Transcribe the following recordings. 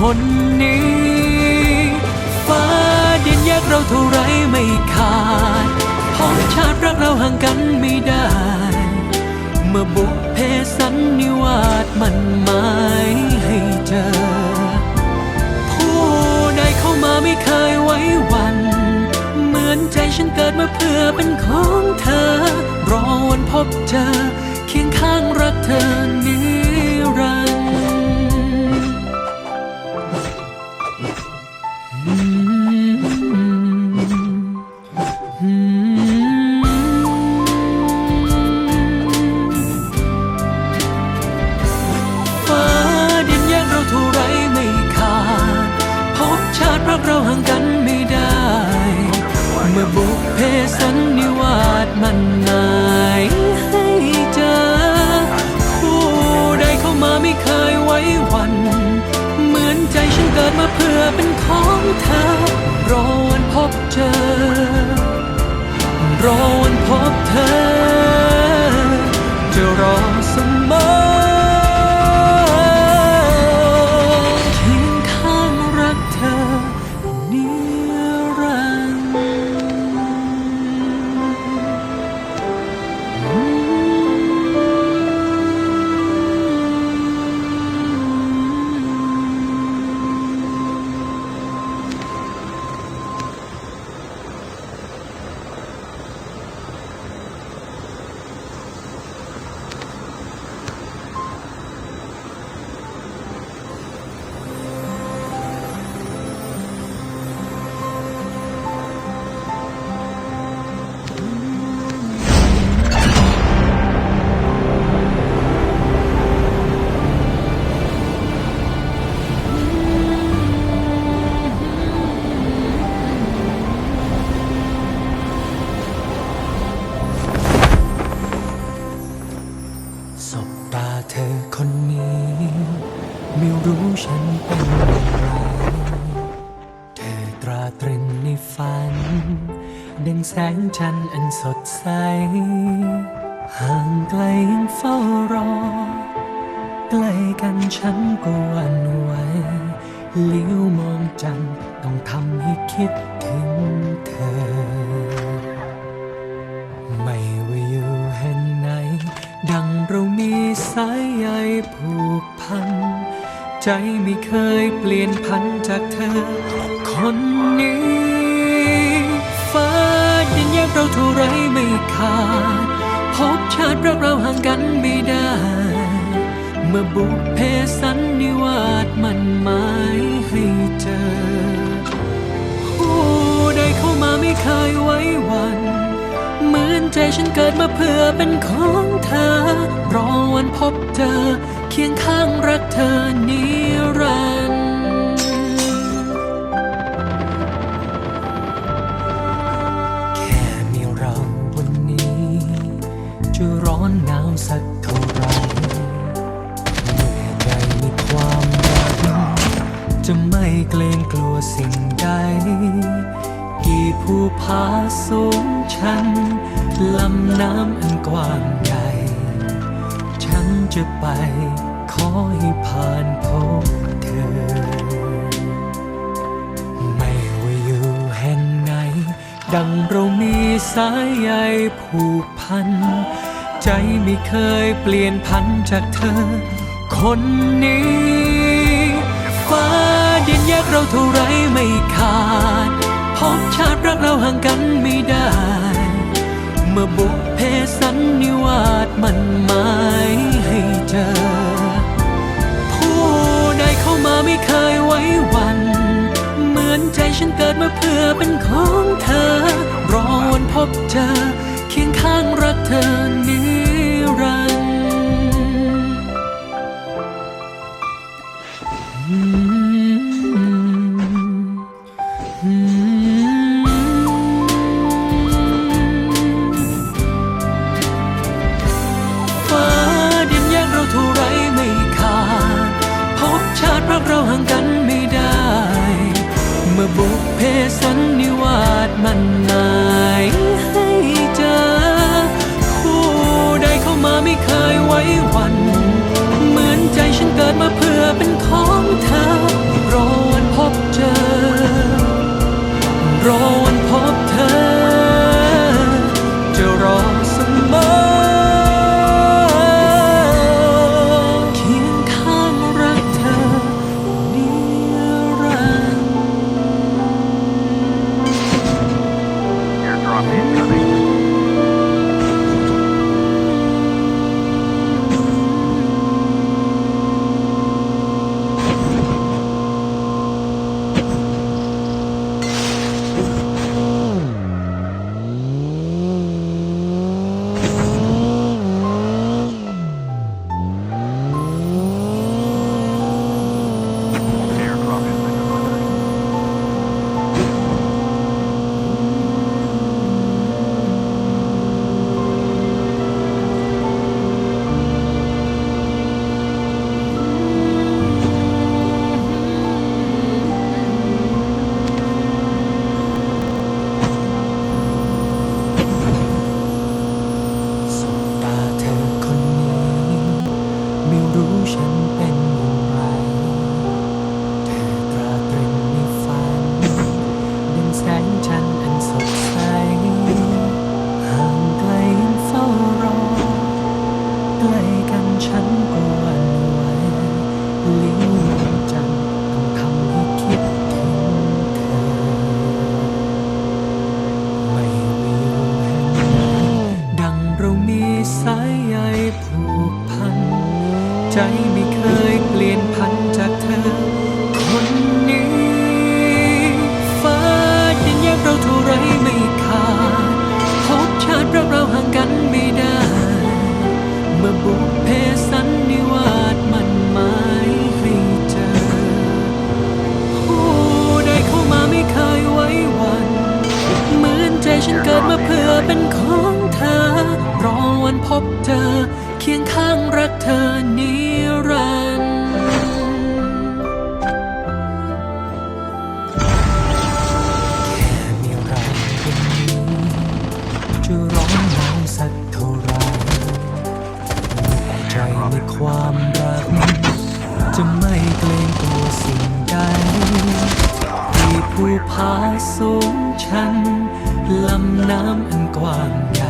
คนนี้ ฟ้าดินแยกเราเท่าไรไม่ขาดพบชาติรักเราห่างกันไม่ได้ เมื่อบุพเพสันนิวาสมันหมายให้เจอ ผู้ใดเข้ามาไม่เคยไว้วัน เหมือนใจฉันเกิดมาเพื่อเป็นของเธอ รอวันพบเจอ เคียงข้างรักเธอนิ สันนิวาสมันหมายให้เจอ ผู้ใดเข้ามาไม่เคยไว้วัน เหมือนใจฉันเกิดมาเพื่อเป็นของเธอ รอวันพบเจอ รอวันพบเธอ จะรอ สดใส ห่างไกลยังเฝ้ารอ ใกล้กันฉันก็วันไหวเลี้ยวมองจันต้องทำให้คิดถึงเธอ ไม่ว่าอยู่แห่งไหน ดังเรามีสายใยผูกพัน ใจไม่เคยเปลี่ยนพันจากเธอ คนนี้ เราเท่าไรไม่ขาด พบชาติรักเราห่างกันไม่ได้ เมื่อบุพเพสันนิวาสมันหมายให้เจอ ผู้ใดเข้ามาไม่เคยไว้วัน เหมือนใจฉันเกิดมาเพื่อเป็นของเธอ รอวันพบเจอเคียงข้างรักเธอนิรันดร์ สักเท่าไรเมื่อใดมีความรัก จะไม่เกรงกลัวสิ่งใด กี่ภูผาสูงชันลำน้ำอันกว้างใหญ่ ฉันจะไปขอให้ผ่านพบเธอ ไม่ว่าอยู่แห่งไหน ดังเรามีสายใยผูกพัน ใจไม่เคยเปลี่ยนพันจากเธอ คนนี้ ฟ้าดินแยกเราเท่าไรไม่ขาดพบชาติรักเราห่างกันไม่ได้ เมื่อบุพเพสันนิวาสมันหมายให้เจอ ผู้ใดเข้ามาไม่เคยไว้วัน เหมือนใจฉันเกิดมาเพื่อเป็นของเธอ รอวันพบเจอเคียงข้างรักเธอ เคยวัน เหมือนใจฉันเกิดมาเพื่อายใยผูกพัน ใจไม่เคยเปลี่ยนพันจากเธอ คนนี้ ฟ้ายังแยกเราเท่าไรไม่ขาดพบชาติรักเราห่างกันไม่ได้ เมื่อบุกเพสันนิวาสมันหมายให้เจอ ผู้ใดเข้ามาไม่เคยไว้วัน เหมือนใจฉันเกิดมาเพื่อเป็นของเธอ วนพบเจอเคียงข้างรักเธอนิรันดร์แค่มีเราคนนี้จะร้อนหนาสักเท่าไรใจในความรัก จะไม่เกรงกลัวสิ่งใดที่ภูผาสูงชันลำน้ำอันกว้างใหญ่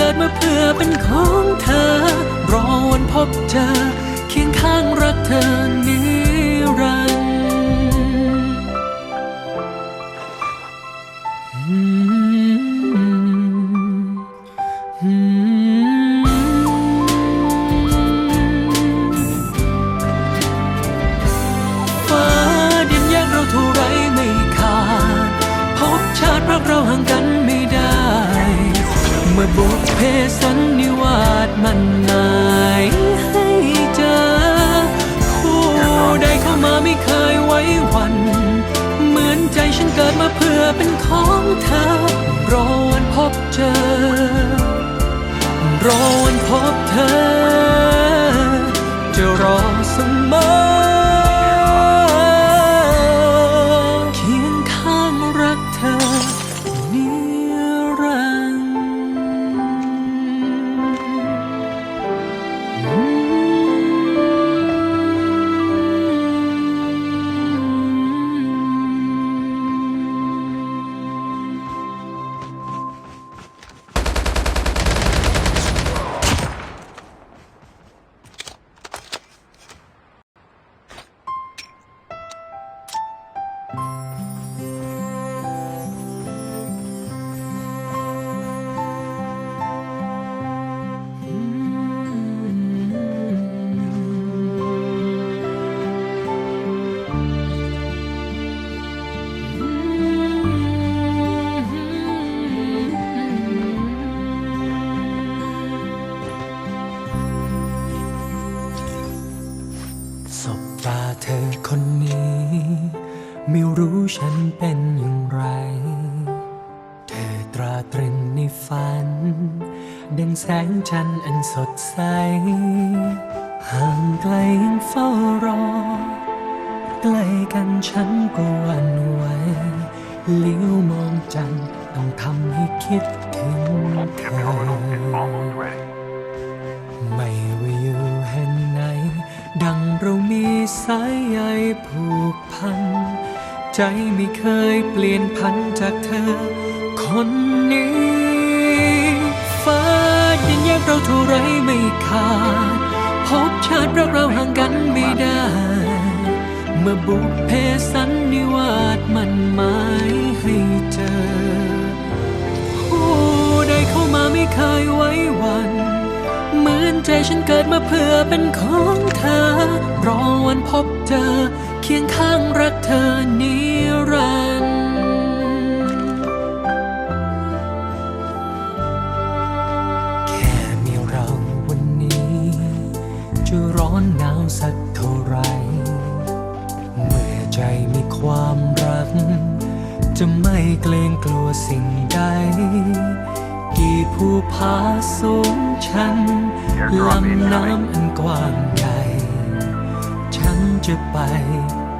กิดมาเพื่อเป็นของเธอ รอวันพบเธอ เคียงข้างรักเธอ เธอรอวันพบเจอรอวันพบ ฉันเป็นอย่างไร เธอตราตรึงในฝัน ดังแสงจันทร์อันสดใส ห่างไกลยังเฝ้ารอ ใกล้กันฉันก็หวันไหวเลี้ยวมองจันทร์ต้องทำให้คิด ใจไม่เคยเปลี่ยนพันจากเธอ คนนี้ ฟ้าดินแยกเราเท่าไรไม่ขาด พบชาติรักเราห่างกันไม่ได้ เมื่อบุพเพสันนิวาสมันหมายให้เจอ ผู้ใดเข้ามาไม่เคยไว้วันเหมือนใจฉันเกิดมาเพื่อเป็นของเธอ รอวันพบเจอ คียงข้างรักเธอนิรันดร์แค่มีเราวันนี้ จะร้อนหนาวสักเท่าไร เมื่อใจมีความรัก จะไม่เกรงกลัวสิ่งใด กี่ภูผาสูงชันลำน้ำอันกว้างใหญ่ ฉันจะไป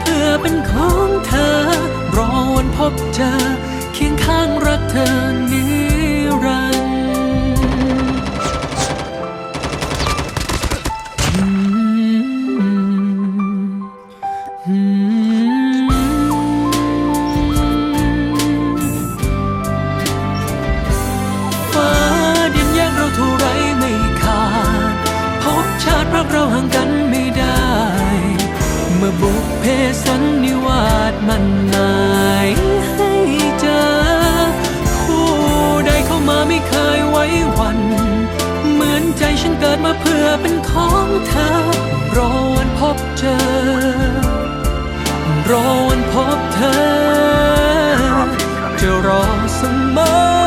เพื่อเป็นของเธอ รอวันพบเจอ เคียงข้างรักเธอนิรันดร์ฟ้าดินแยกเราท่าไรไม่ขาดพบชาติพรักเราห่างกันไม่ได้ เมื่อบุ เพสันนิวาสมันหมายให้เจอผู้ใดเข้ามาไม่เคยไว้วัน เหมือนใจฉันเกิดมาเพื่อเป็นของเธอ รอวันพบเจอ รอวันพบเธอ จะรอเสมอ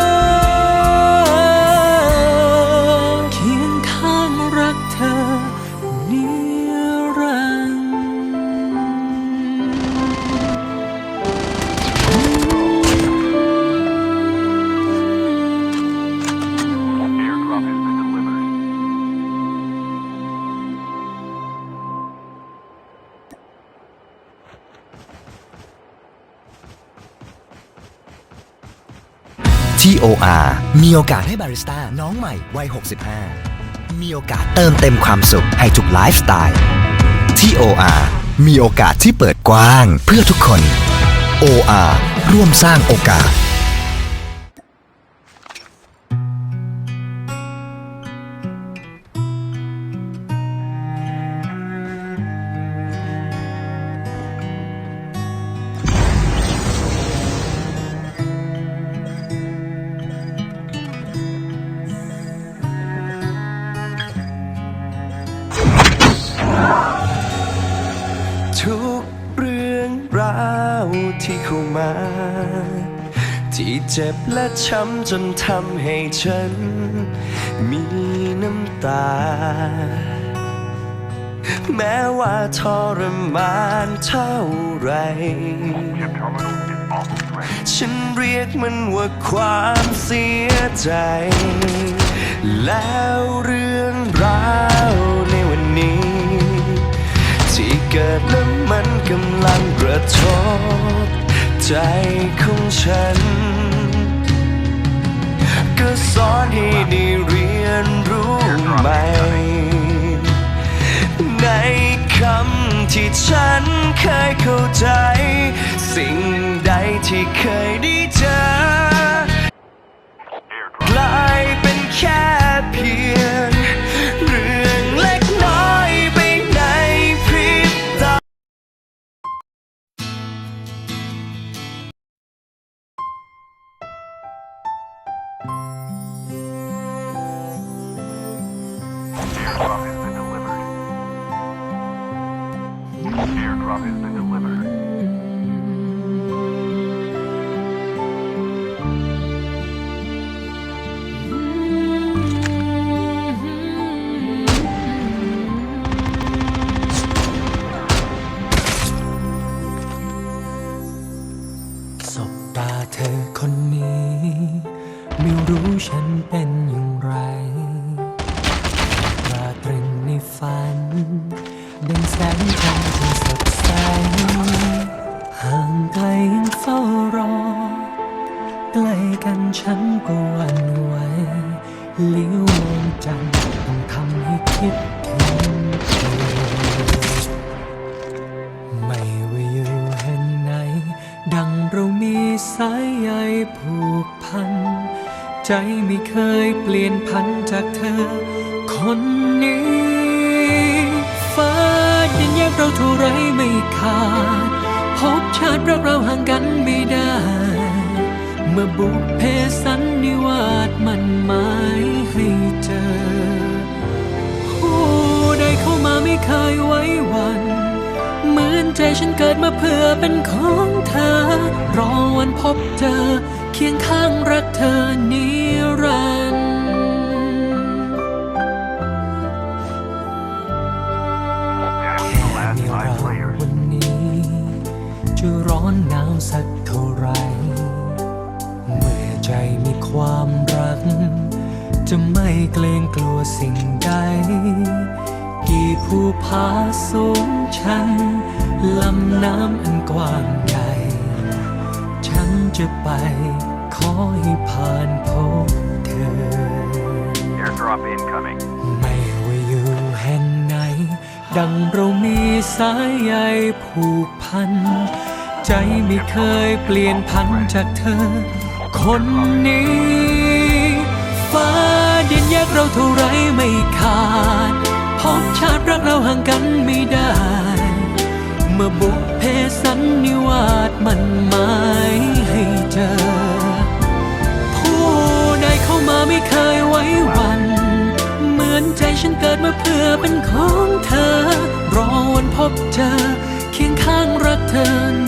TOR มีโอกาสให้บาริสต้าน้องใหม่วัย 65 มีโอกาสเติมเต็มความสุขให้ทุกไลฟ์สไตล์ TOR มีโอกาสที่เปิดกว้างเพื่อทุกคน OR ร่วมสร้างโอกาส มา ที่เจ็บและช้ำจนทำให้ฉัน มีน้ำตา แม้ว่าทรมานเท่าไร ฉันเรียกมันว่าความเสียใจ แล้วเรื่อง ใจของฉัน ก็สอนให้ได้เรียนรู้ใหม่ ในคำที่ฉันเคยเข้าใจ สิ่งใดที่เคยได้เจอ Música ใจไม่เคยเปลี่ยนพันจากเธอ คนนี้ ฟ้าดินแยกเราเท่าไรไม่ขาด พบชาติรักเราห่างกันไม่ได้ เมื่อบุพเพสันนิวาสมันหมายให้เจอ ผู้ใดเข้ามาไม่เคยไว้วันเหมือนใจฉันเกิดมาเพื่อเป็นของเธอ รอวันพบเจอ เคียงข้างรักเธอนิรันดร์แค่มีเราวันนี้ จะร้อนหนาวสักเท่าไหรใจมีความรัก จะไม่เกรงกลัวสิ่งใด กี่ภูผาสูงชันลำน้ำอันกว้างใหญ่ จะไป ขอให้ผ่านพบเธอ Airdrop incoming. ไม่ว่าอยู่แห่งไหน ดังเรามีสายใยผูกพัน ใจไม่เคยเปลี่ยนพันจากเธอ คนนี้ ฟ้าดินแยกเราเท่าไรไม่ขาดพบชาติรักเราห่างกันไม่ได้ เมื่อบุพเพสันนิวาส มันหมายให้เจอผู้ใดเข้ามาไม่เคยไว้วัน เหมือนใจฉันเกิดมาเพื่อเป็นของเธอ รอวันพบเจอเคียงข้างรักเธอ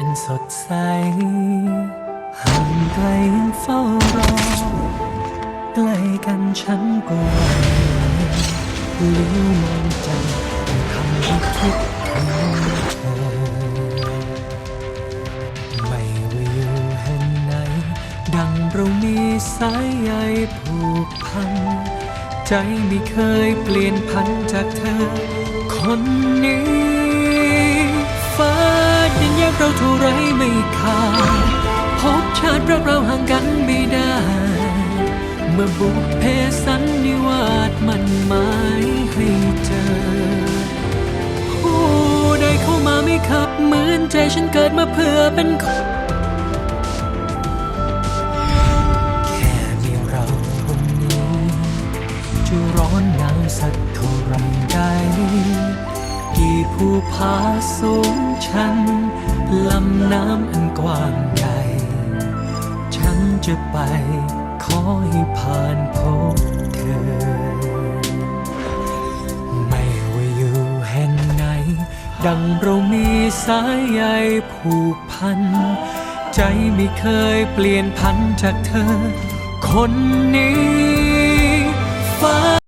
อันสดใสห่างไกลยังเฝ้ารอใกล้กันฉันก็หวั่นลิ้วมองใจคำที่คิดถึงเธอไม่ว่าอยู่แห่งไหน ดังเรามีสายใยผูกพัน ใจไม่เคยเปลี่ยนพันจากเธอ คนนี้ฟ้า ดินแยกเราเท่าไรไม่ขาดพบชาติรักเราห่างกันไม่ได้ เมื่อบุพเพสันนิวาสมันหมายให้เจอผู้ใดเข้ามาไม่ขับเหมือนใจฉันเกิดมาเพื่อเป็นของแค่มีเราคนนี้จะร้อนหนาวสักเท่าไรใด ภูผาสูงชัน ลำน้ำอันกว้างใหญ่ ฉันจะไปขอให้ผ่านพบเธอ ไม่ว่าอยู่แห่งไหน ดังเรามีสายใยผูกพัน ใจไม่เคยเปลี่ยนพันจากเธอ คนนี้ฟ้า